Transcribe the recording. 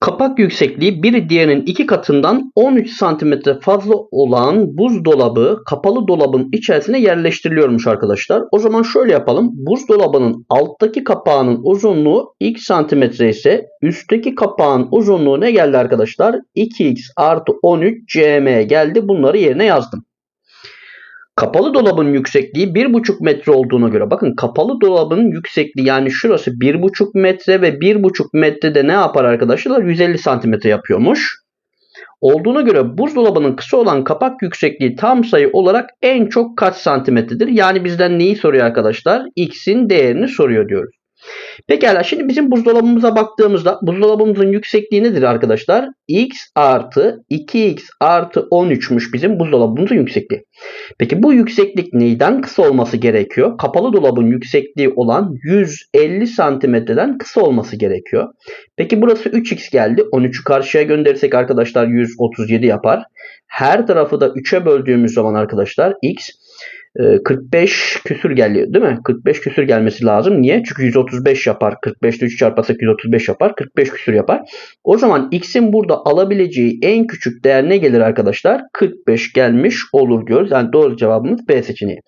Kapak yüksekliği biri diğerinin iki katından 13 cm fazla olan buzdolabı kapalı dolabın içerisine yerleştiriliyormuş arkadaşlar. O zaman şöyle yapalım. Buzdolabının alttaki kapağının uzunluğu x santimetre ise üstteki kapağın uzunluğu ne geldi arkadaşlar? 2x artı 13 cm geldi. Bunları yerine yazdım. Kapalı dolabın yüksekliği 1,5 metre olduğuna göre bakın kapalı dolabın yüksekliği yani şurası 1,5 metre ve 1,5 metrede ne yapar arkadaşlar? 150 santimetre yapıyormuş. Olduğuna göre buzdolabının kısa olan kapak yüksekliği tam sayı olarak en çok kaç santimetredir? Yani bizden neyi soruyor arkadaşlar? X'in değerini soruyor diyoruz. Pekala şimdi bizim buzdolabımıza baktığımızda buzdolabımızın yüksekliği nedir arkadaşlar? X artı 2X artı 13'müş bizim buzdolabımızın yüksekliği. Peki bu yükseklik neyden kısa olması gerekiyor? Kapalı dolabın yüksekliği olan 150 santimetreden kısa olması gerekiyor. Peki burası 3x geldi. 13'ü karşıya gönderirsek arkadaşlar 137 yapar. Her tarafı da 3'e böldüğümüz zaman arkadaşlar x 45 küsür geliyor değil mi? 45 küsür gelmesi lazım. Niye? Çünkü 135 yapar. 45 ile 3 çarparsak 135 yapar. 45 küsür yapar. O zaman x'in burada alabileceği en küçük değer ne gelir arkadaşlar? 45 gelmiş olur diyoruz. Yani doğru cevabımız B seçeneği.